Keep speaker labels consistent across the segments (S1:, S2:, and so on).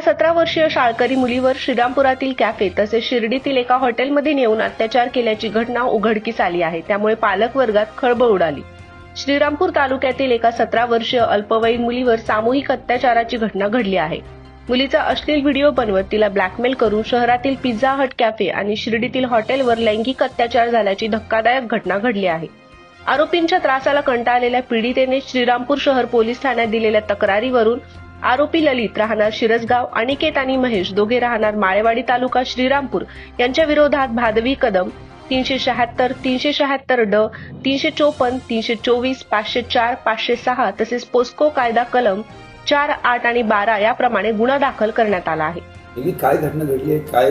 S1: एका सतरा वर्षीय शाळकरी मुलीवर श्रीरामपुरातील कॅफे तसेच शिर्डीतील एका हॉटेलमध्ये नेऊन अत्याचार केल्याची घटना उघडकीस आली आहे. त्यामुळे पालक वर्गात खळबळ उडाली. श्रीरामपूर तालुक्यातील एका सतरा वर्षीय अल्पवयीन मुलीवर सामूहिक अत्याचाराची घटना घडली आहे. मुलीचा अश्लील व्हिडिओ बनवत तिला ब्लॅकमेल करून शहरातील पिझ्झा हट कॅफे आणि शिर्डीतील हॉटेलवर लैंगिक अत्याचार झाल्याची धक्कादायक घटना घडली आहे. आरोपींच्या त्रासाला कंटाळलेल्या पीडितेने श्रीरामपूर शहर पोलीस ठाण्यात दिलेल्या तक्रारीवरून आरोपी ललित राहणार शिरसगाव अनिकेत आणि महेश दोघे राहणार माळेवाडी तालुका श्रीरामपूर. यांच्या विरोधात भादवी कदम तीनशे शहात्तर तीनशे शहात्तर ड तीनशे चोपन्न तीनशे चोवीस पाचशे चार पाचशे सहा तसेच पोस्को कायदा कलम चार आठ आणि बारा याप्रमाणे गुन्हा दाखल करण्यात आला आहे.
S2: काय घटना घडली आहे? काय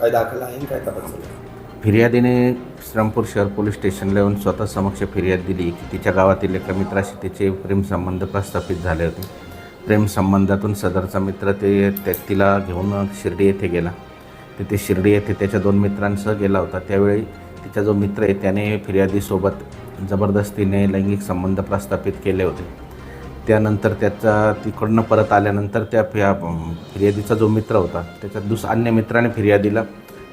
S2: काय दाखल आहे काय तपास?
S3: फिर्यादीने श्रीरामपूर शहर पोलीस स्टेशनला येऊन स्वतः समक्ष फिर्याद दिली की तिच्या गावातील एका मित्राशी तिचे प्रेमसंबंध प्रस्थापित झाले होते. प्रेमसंबंधातून सदरचा मित्र ते त्या- तिला घेऊन शिर्डी येथे गेला. तिथे शिर्डी येथे त्याच्या दोन मित्रांसह गेला होता. त्यावेळी तिचा जो मित्र आहे त्याने फिर्यादीसोबत जबरदस्तीने लैंगिक संबंध प्रस्थापित केले होते. त्यानंतर त्याचा तिकडनं परत आल्यानंतर त्या फिया फिर्यादीचा जो मित्र होता त्याच्या दुस अन्य मित्राने फिर्यादीला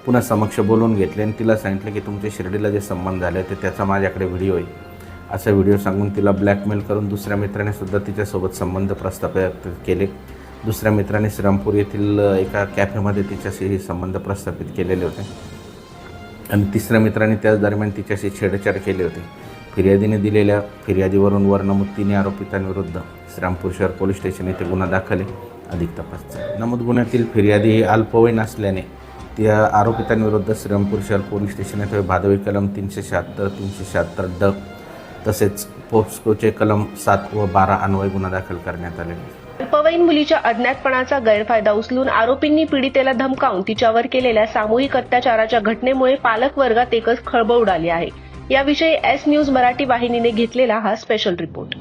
S3: पुन्हा समक्ष बोलवून घेतले आणि तिला सांगितलं की तुमच्या शिर्डीला जे संबंध झाले ते त्याचा माझ्याकडे व्हिडिओ आहे. असा व्हिडिओ सांगून तिला ब्लॅकमेल करून दुसऱ्या मित्राने सुद्धा तिच्यासोबत संबंध प्रस्थापित केले. दुसऱ्या मित्राने श्रीरामपूर येथील एका कॅफेमध्ये तिच्याशी संबंध प्रस्थापित केलेले होते. आणि तिसऱ्या मित्राने त्याच दरम्यान तिच्याशी छेडछाड केले होते. फिर्यादीने दिलेल्या फिर्यादीवरून वर तिन्ही आरोपितांविरुद्ध श्रीरामपूर शहर पोलीस स्टेशन येथे गुन्हा दाखल आहे. अधिक तपास. नमूद गुन्ह्यातील फिर्यादी ही अल्पवयीन असल्याने त्या आरोपितांविरुद्ध श्रीरामपूर शहर पोलीस स्टेशन येथे भादवी कलम तीनशे शहात्तर तीनशे शहात्तर ड तसेच पोस्कोचे कलम सात व बारा अन्वय गुन्हा दाखल करण्यात आले.
S1: अल्पवयीन मुलीच्या अज्ञातपणाचा गैरफायदा उचलून आरोपींनी पीडितेला धमकावून तिच्यावर केलेल्या सामूहिक अत्याचाराच्या घटनेमुळे पालक वर्गात एकच खळबळ उडाली आहे. याविषयी एस न्यूज मराठी वाहिनीने घेतलेला हा स्पेशल रिपोर्ट